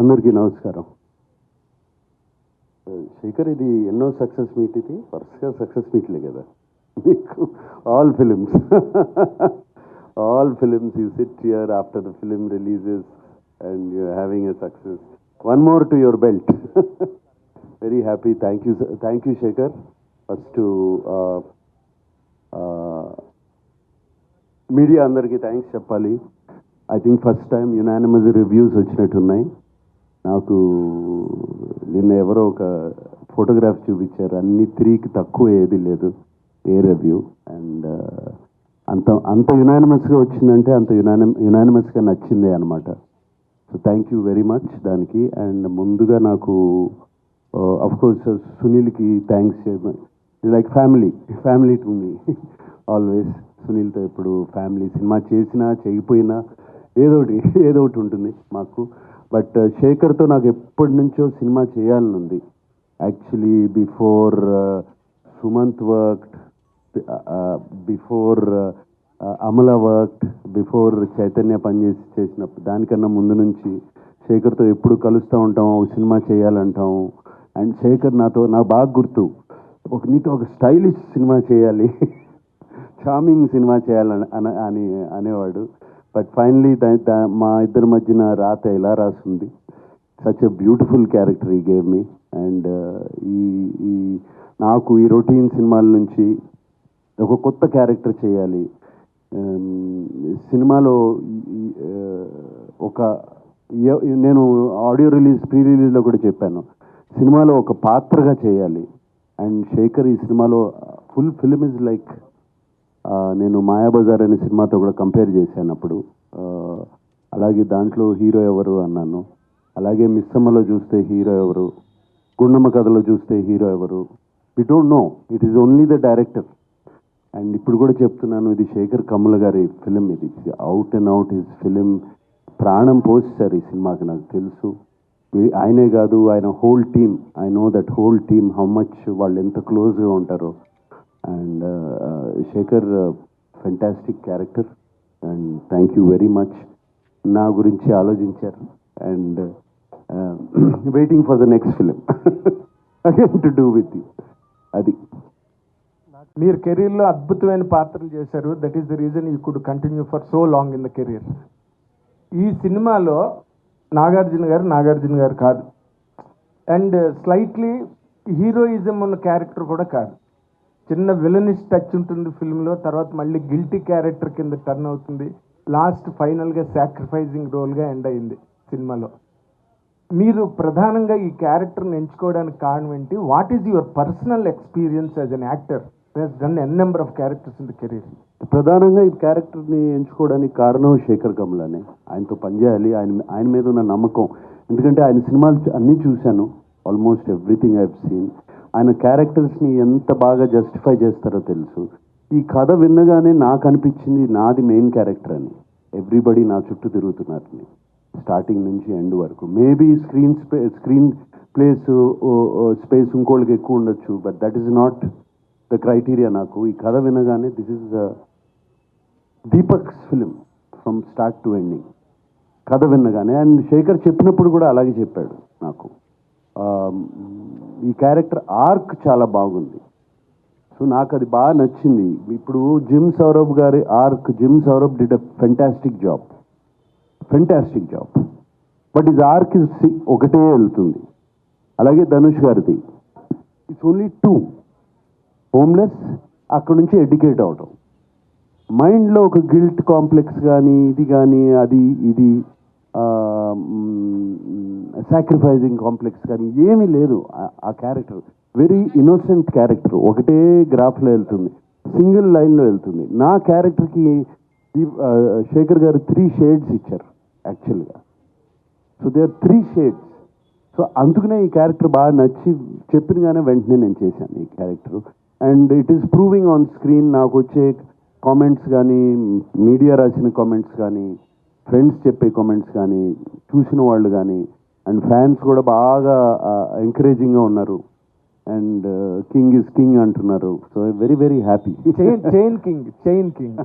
అందరికీ నమస్కారం. శేఖర్ ఇది ఎన్నో సక్సెస్ మీట్ ఇది? వరుసగా సక్సెస్ మీట్లే కదా. మీకు all films all films you sit here after the film releases and you having a success one more to your belt very happy thank you thank you Shekhar first media అందరికీ thanks చెప్పాలి I think first time unanimous reviews వచ్చినట్టున్నాయి. నాకు నిన్న ఎవరో ఒక photograph చూపించారు. అన్ని త్రీకి తక్కువ ఏది లేదు. ఏ రివ్యూ అండ్ అంత అంత యునానిమస్గా వచ్చిందంటే అంత యునాని యునానిమస్గా నచ్చిందే అనమాట so thank you very much దానికి. అండ్ ముందుగా నాకు అఫ్ కోర్స్ సునీల్కి thanks like family family to me always సునీల్తో ఇప్పుడు ఫ్యామిలీ సినిమా చేసినా చేయకపోయినా ఏదో ఒకటి ఏదో ఒకటి ఉంటుంది మాకు. బట్ uh, శేఖర్తో నాకు ఎప్పటి నుంచో సినిమా చేయాలని ఉంది. Actually before uh, Sumanth work before uh, Amala work before Chaitanya పనిచేసి చేసినప్పుడు దానికన్నా ముందు నుంచి శేఖర్తో ఎప్పుడు కలుస్తూ ఉంటాం ఒక సినిమా చేయాలంటాం. అండ్ శేఖర్ నాతో నాకు బాగా గుర్తు. ఒక నీతో ఒక స్టైలిష్ సినిమా చేయాలి. చార్మింగ్ సినిమా చేయాలని అని అనేవాడు. బట్ ఫైనలీ మా ఇద్దరి మధ్యన రాత ఎలా రాసింది? సచ్ ఎ బ్యూటిఫుల్ క్యారెక్టర్ ఈ గేమ్ మీ అండ్ ఈ ఈ నాకు ఈ రొటీన్ సినిమాల నుంచి ఒక కొత్త క్యారెక్టర్ చేయాలి. Um, సినిమాలో uh, ఒక నేను ఆడియో రిలీజ్ ప్రీ రిలీజ్లో కూడా చెప్పాను. సినిమాలో ఒక పాత్రగా చేయాలి. అండ్ శేఖర్ ఈ సినిమాలో ఫుల్ ఫిలిం ఇస్ లైక్ నేను మాయాబజార్ అనే సినిమాతో కూడా కంపేర్ చేశాను అప్పుడు. అలాగే దాంట్లో హీరో ఎవరు అన్నాను. అలాగే మిస్సమ్మలో చూస్తే హీరో ఎవరు? గుండమ్మ కథలో చూస్తే హీరో ఎవరు? We don't know it is only the director and ఇప్పుడు కూడా చెప్తున్నాను ఇది శేఖర్ కమ్ముల గారి ఫిలిం ఇది out and out his film ప్రాణం పోస్తారు ఈ సినిమాకి నాకు తెలుసు. ఆయనే కాదు ఆయన whole team I know that whole team how much వాళ్ళు ఎంత క్లోజ్గా ఉంటారో. And Shekhar fantastic character and thank you very much నా గురించి ఆలోచించారు. And waiting for the next film again to do with you అది. మీరు కెరీర్లో అద్భుతమైన పాత్రలు చేశారు. That is the reason you could continue for so long in the career ఈ సినిమాలో నాగార్జున గారు నాగార్జున గారు కాదు. అండ్ స్లైట్లీ హీరోయిజం ఉన్న క్యారెక్టర్ కూడా కాదు. చిన్న విలనిష్ టచ్ ఉంటుంది ఫిల్మ్లో తర్వాత మళ్ళీ గిల్టీ క్యారెక్టర్ కింద టర్న్ అవుతుంది. లాస్ట్ ఫైనల్గా సాక్రిఫైజింగ్ రోల్గా ఎండ్ అయింది సినిమాలో. మీరు ప్రధానంగా ఈ క్యారెక్టర్ని ఎంచుకోవడానికి కారణం ఏంటి? What is your personal experience as an actor done n number of characters in the career ప్రధానంగా ఈ క్యారెక్టర్ని ఎంచుకోవడానికి కారణం శేఖర్ కమలానే. ఆయనతో పనిచేయాలి ఆయన ఆయన మీద ఉన్న నమ్మకం. ఎందుకంటే ఆయన సినిమాలు అన్నీ చూశాను. ఆల్మోస్ట్ ఎవ్రీథింగ్ ఐ సీన్ ఆయన క్యారెక్టర్స్ని ఎంత బాగా జస్టిఫై చేస్తారో తెలుసు. ఈ కథ విన్నగానే నాకు అనిపించింది నాది మెయిన్ క్యారెక్టర్ అని. ఎవ్రీబడి నా చుట్టూ తిరుగుతున్నారని. స్టార్టింగ్ నుంచి ఎండ్ వరకు. Maybe screen spa screen place space ఇంకోళ్ళకి ఎక్కువ ఉండొచ్చు but that is not the criteria నాకు. ఈ కథ వినగానే this is Deepak's film from start to ending కథ విన్నగానే. అండ్ శేఖర్ చెప్పినప్పుడు కూడా అలాగే చెప్పాడు నాకు. ఈ క్యారెక్టర్ ఆర్క్ చాలా బాగుంది. సో నాకు అది బాగా నచ్చింది. ఇప్పుడు జిమ్ సౌరభ్ గారి arc Jim Sarbh did a fantastic job. Fantastic job. But is arc is ఒకటే వెళ్తుంది. అలాగే ధనుష్ గారిది. It's only two. హోమ్లెస్ అక్కడ నుంచి ఎడ్యుకేట్ అవటం. మైండ్లో ఒక గిల్ట్ కాంప్లెక్స్ కానీ ఇది కానీ అది ఇది సాక్రిఫైజింగ్ కాంప్లెక్స్ కానీ ఏమీ లేదు. ఆ- క్యారెక్టర్ వెరీ ఇన్నోసెంట్ క్యారెక్టర్ ఒకటే గ్రాఫ్లో వెళ్తుంది. సింగిల్ లైన్లో వెళ్తుంది. నా క్యారెక్టర్కి శేఖర్ గారు త్రీ షేడ్స్ ఇచ్చారు యాక్చువల్గా so they are three shades so అందుకనే ఈ క్యారెక్టర్ బాగా నచ్చి చెప్పినగానే వెంటనే నేను చేశాను ఈ character and it is proving on screen నాకు వచ్చే కామెంట్స్ కానీ మీడియా రాసిన కామెంట్స్ కానీ ఫ్రెండ్స్ చెప్పే కామెంట్స్ కానీ చూసిన వాళ్ళు కానీ అండ్ ఫ్యాన్స్ కూడా బాగా ఎంకరేజింగ్గా ఉన్నారు. అండ్ కింగ్ ఇస్ కింగ్ అంటున్నారు. So very very happy chain chain king chain king